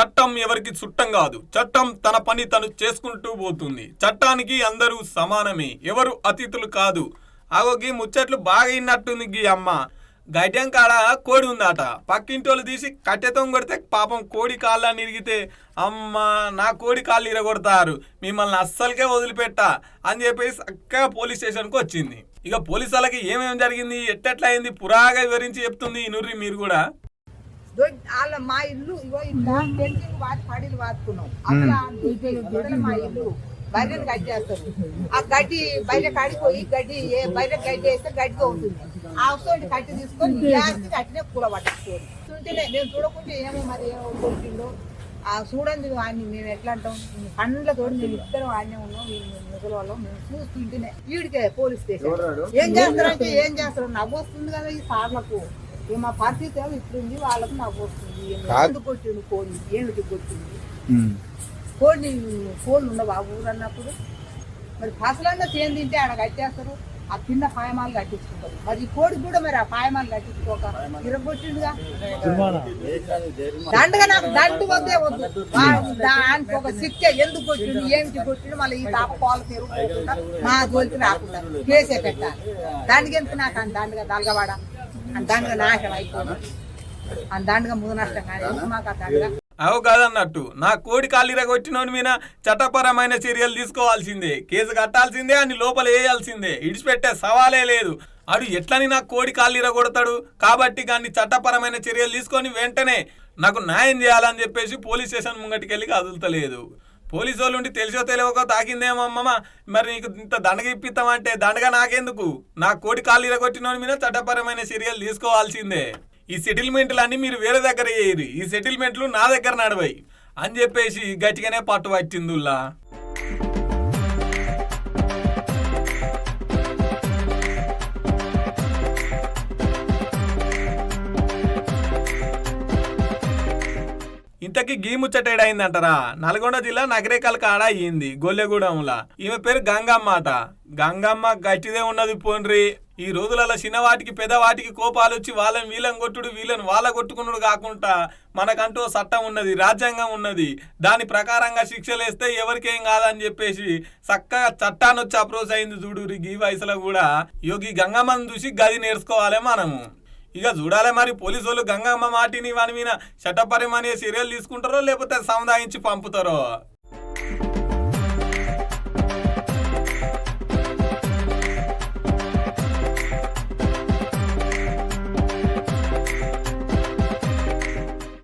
చట్టం ఎవరికి చుట్టం కాదు. చట్టం తన పని తను చేసుకుంటూ పోతుంది. చట్టానికి అందరూ సమానమే. ఎవరు అతిథులు కాదు. అగోకి ముచ్చట్లు బాగా ఇన్నట్టుంది గీ అమ్మ. గడ్డం కాడ కోడి ఉందట. పక్కింటోళ్ళు తీసి కట్టెతో కొడితే పాపం కోడి కాళ్ళ నిరిగితే అమ్మ నా కోడి కాళ్ళు ఇరగొడతారు. మిమ్మల్ని అస్సలకే వదిలిపెట్ట అని చెప్పేసి చక్కగా పోలీస్ స్టేషన్కి వచ్చింది. ఇక పోలీసు వాళ్ళకి ఏమేమి జరిగింది? ఎట్టెట్లా అయింది పురాగా వివరించి చెప్తుంది ఈ నుర్రి మీరు కూడా. వాళ్ళ మా ఇల్లు ఇగో ఇట్లా పెంచింగ్ వాటి పడిలు వాడుకున్నాం. ఇవతల మా ఇల్లు. బయట గడ్డి వేస్తారు ఆ గడ్డి బయట కాడిపోయి గడ్డి ఏ బయట గడ్డి వేస్తే గడ్డి అవుతుంది ఆ తోటి కట్టి తీసుకొని గ్యాస్ కట్టినే కూల పట్టుకోండి చూంటేనే నేను చూడకుంటే ఏమో మరి ఏమో కొట్టిందో ఆ చూడండి వాడిని మేము ఎట్లా అంటాం? పండ్లతోటి మేము ఇద్దరం ఆడనే ఉన్నాం మిగల వాళ్ళం మేము చూస్తుంటేనే వీడికే పోలీస్ స్టేషన్. ఏం చేస్తారంటే ఏం చేస్తారు నవ్వు వస్తుంది కదా ఈ సార్లకు. మా పరిస్థితి ఏమో ఇట్లుంది వాళ్ళకు నవ్వు వస్తుంది. ఎందుకు కొట్టిండు కోడి ఏమిటి కొట్టింది కోడిని కోళ్ళు ఉండవు ఆ ఊరు అన్నప్పుడు? మరి ఫసలన్నా చేను తింటే ఆడ కట్టేస్తారు ఆ తిన్న పాయమాలు కట్టించుకుంటారు. మరి ఈ కోడి కూడా మరి ఆ పాయమాలు కట్టించుకోక ఇరగొట్టిండుగా దండగా నాకు దండు వద్దే వద్దు. దానికి ఒక శిక్ష ఎందుకు కొట్టిండు ఏమిటి కొట్టిండు మళ్ళీ ఈ తాప పాలు తెరుపుకోకుండా మా జోలికి రాకుండా కేసే పెట్టాలి. దానికి ఎందుకు నాకు దండగా దలగవాడ? అంత నాశనం నష్టం కానీ మాకు అవు కాదన్నట్టు. నా కోడి కాళ్ళిర కొట్టినోని మీద చట్టపరమైన చర్యలు తీసుకోవాల్సిందే. కేసు కట్టాల్సిందే అని లోపల వేయాల్సిందే. ఇడిచిపెట్టే సవాలే లేదు. అడు ఎట్లని నా కోడి కాళ్ళిర కొడతాడు? కాబట్టి దాన్ని చట్టపరమైన చర్యలు తీసుకొని వెంటనే నాకు న్యాయం చేయాలని చెప్పేసి పోలీస్ స్టేషన్ ముంగటికి వెళ్ళి కదులుతలేదు. పోలీసు వాళ్ళు ఉండి తెలిసో తెలియక తాకిందేమో మరి నీకు ఇంత దండగ ఇప్పిస్తామంటే దండగా నాకెందుకు? నా కోడి కాళ్ళు ఇరగొట్టిన మీద చట్టపరమైన చర్యలు తీసుకోవాల్సిందే. ఈ సెటిల్మెంట్లు అన్నీ మీరు వేరే దగ్గర చేయరు ఈ సెటిల్మెంట్లు నా దగ్గర నడవాయి. అని చెప్పేసి గట్టిగానే పట్టు పట్టిందుల్లా ఇంతకీ గీ ముచ్చటేడైందంటారా నల్గొండ జిల్లా నగరేకల్ కాడ అయ్యింది గొల్లెగూడెంలా. ఈమె పేరు గంగమ్మ అట. గంగమ్మ గట్టిదే ఉన్నది పోన్రి. ఈ రోజులలో చిన్నవాటికి పెద్దవాటికి కోపాలు వచ్చి వాళ్ళని వీళ్ళని కొట్టుడు వీళ్ళని వాళ్ళ కొట్టుకున్నాడు కాకుండా మనకంటూ చట్టం ఉన్నది రాజ్యాంగం ఉన్నది. దాని ప్రకారంగా శిక్షలేస్తే ఎవరికేం కాదని చెప్పేసి చక్కగా చట్టాన్ని వచ్చి అప్రోచ్ అయింది చూడు ఈ వయసులో కూడా. యోగి గంగమ్మను చూసి గది నేర్చుకోవాలి మనము. ఇక చూడాలి మరి పోలీసు వాళ్ళు గంగమ్మ మాటిని వాని మీద చట్టపరమని సీరియల్ తీసుకుంటారో లేకపోతే సముదాయించి పంపుతారో?